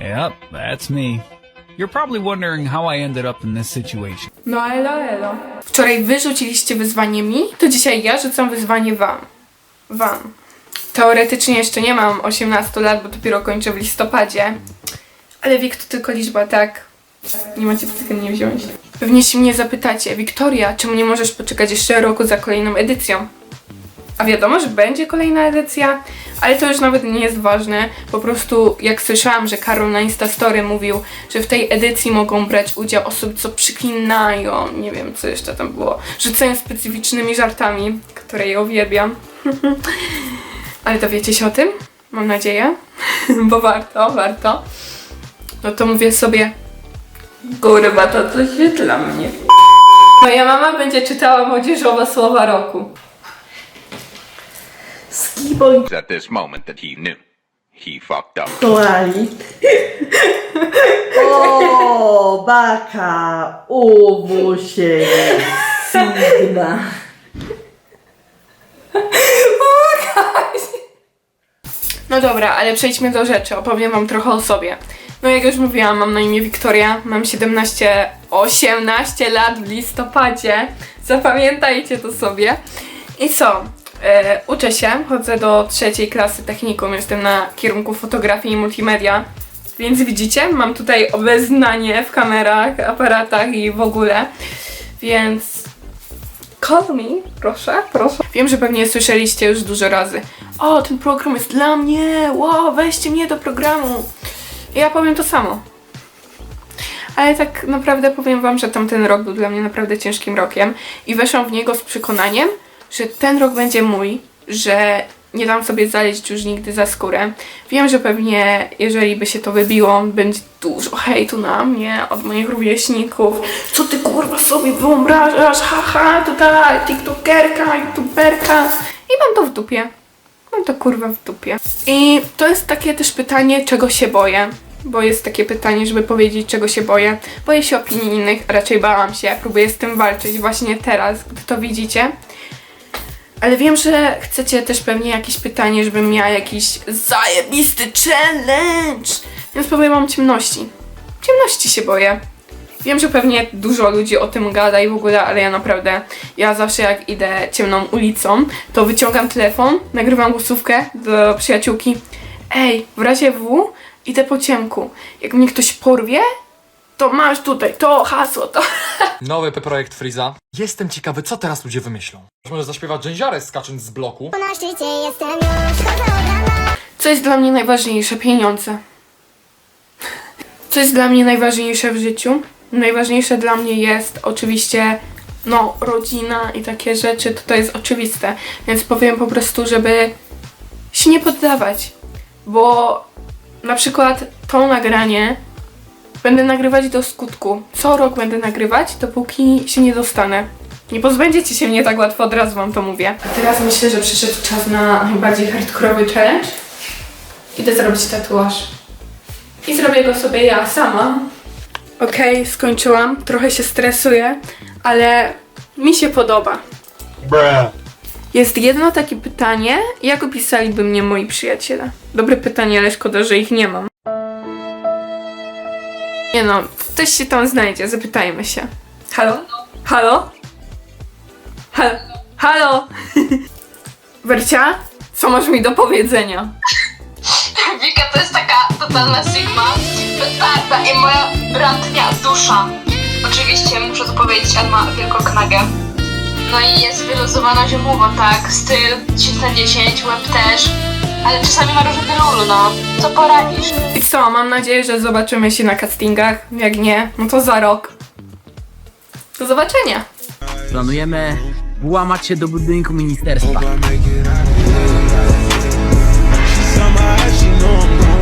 Yep, that's me. You're probably wondering how I ended up in this situation. No elo, elo. Wczoraj wy rzuciliście wyzwanie mi, to dzisiaj ja rzucam wyzwanie wam. Wam. Teoretycznie jeszcze nie mam 18 lat, bo dopiero kończę w listopadzie. Ale wiek to tylko liczba, tak? Nie macie co tego nie wziąć. Pewnie się mnie zapytacie, Wiktoria, czemu nie możesz poczekać jeszcze roku za kolejną edycją? A wiadomo, że będzie kolejna edycja, ale to już nawet nie jest ważne. Po prostu jak słyszałam, że Karol na Instastory mówił, że w tej edycji mogą brać udział osoby, co przyklinają, nie wiem co jeszcze tam było, rzucają specyficznymi żartami, które ja uwielbiam. ale dowiecie się o tym? Mam nadzieję, bo warto, warto. No to mówię sobie, kurwa, to coś jest dla mnie. Moja mama będzie czytała młodzieżowe słowa roku. Skiboy at this moment that he knew he fucked up. koali. O, baka, ubusie, sigma. No dobra, ale przejdźmy do rzeczy. Opowiem wam trochę o sobie. No jak już mówiłam, mam na imię Wiktoria, mam 17, 18 lat w listopadzie. Zapamiętajcie to sobie. I co? E, uczę się, chodzę do trzeciej klasy technikum, jestem na kierunku fotografii i multimedia. Więc widzicie, mam tutaj obeznanie w kamerach, aparatach i w ogóle. Więc Call me, proszę, proszę. Wiem, że pewnie słyszeliście już dużo razy. O, ten program jest dla mnie, wow, weźcie mnie do programu. I ja powiem to samo. Ale tak naprawdę powiem wam, że tamten rok był dla mnie naprawdę ciężkim rokiem i weszłam w niego z przekonaniem, że ten rok będzie mój, że nie dam sobie zaleźć już nigdy za skórę. Wiem, że pewnie jeżeli by się to wybiło, będzie dużo hejtu na mnie od moich rówieśników. Co ty kurwa sobie wyobrażasz? Haha, tutaj tiktokerka, youtuberka. I mam to w dupie. Mam to kurwa w dupie. I to jest takie też pytanie, czego się boję. Bo jest takie pytanie, żeby powiedzieć, czego się boję. Boję się opinii innych, raczej bałam się. Próbuję z tym walczyć właśnie teraz, gdy to widzicie. Ale wiem, że chcecie też pewnie jakieś pytanie, żebym miała jakiś zajebisty challenge. Więc powiem wam ciemności. Ciemności się boję. Wiem, że pewnie dużo ludzi o tym gada i w ogóle, ale ja naprawdę, ja zawsze jak idę ciemną ulicą, to wyciągam telefon, nagrywam głosówkę do przyjaciółki. Ej, w razie W idę po ciemku. Jak mnie ktoś porwie, to masz tutaj to hasło, to Nowy projekt Freeza. Jestem ciekawy, co teraz ludzie wymyślą. Może zaśpiewać dżęziarę skacząc z bloku? Na szczycie jestem już, chodzę od rana. Co jest dla mnie najważniejsze? Pieniądze. Co jest dla mnie najważniejsze w życiu? Najważniejsze dla mnie jest oczywiście, no, rodzina i takie rzeczy, to to jest oczywiste. Więc powiem po prostu, żeby się nie poddawać. Bo na przykład to nagranie będę nagrywać do skutku. Co rok będę nagrywać, dopóki się nie dostanę. Nie pozbędziecie się mnie tak łatwo, od razu wam to mówię. A teraz myślę, że przyszedł czas na najbardziej hardkorowy challenge. Idę zrobić tatuaż. I zrobię go sobie ja sama. Okej, skończyłam. Trochę się stresuję, ale mi się podoba. Jest jedno takie pytanie, jak opisaliby mnie moi przyjaciele? Dobre pytanie, ale szkoda, że ich nie mam. Nie no, ktoś się tam znajdzie, zapytajmy się. Halo? Halo? Halo? Halo? Wercia? Co masz mi do powiedzenia? Wika to jest taka totalna sigma, petarda i moja bratnia dusza. Oczywiście muszę to powiedzieć, on ma wielką knagę. No i jest wyluzowana ziomowa, tak, styl 10 na 10, łeb też, ale czasami ma różny lul, no. Co poradzisz? I co, mam nadzieję, że zobaczymy się na castingach. Jak nie, no to za rok. Do zobaczenia. Planujemy włamać się do budynku ministerstwa. She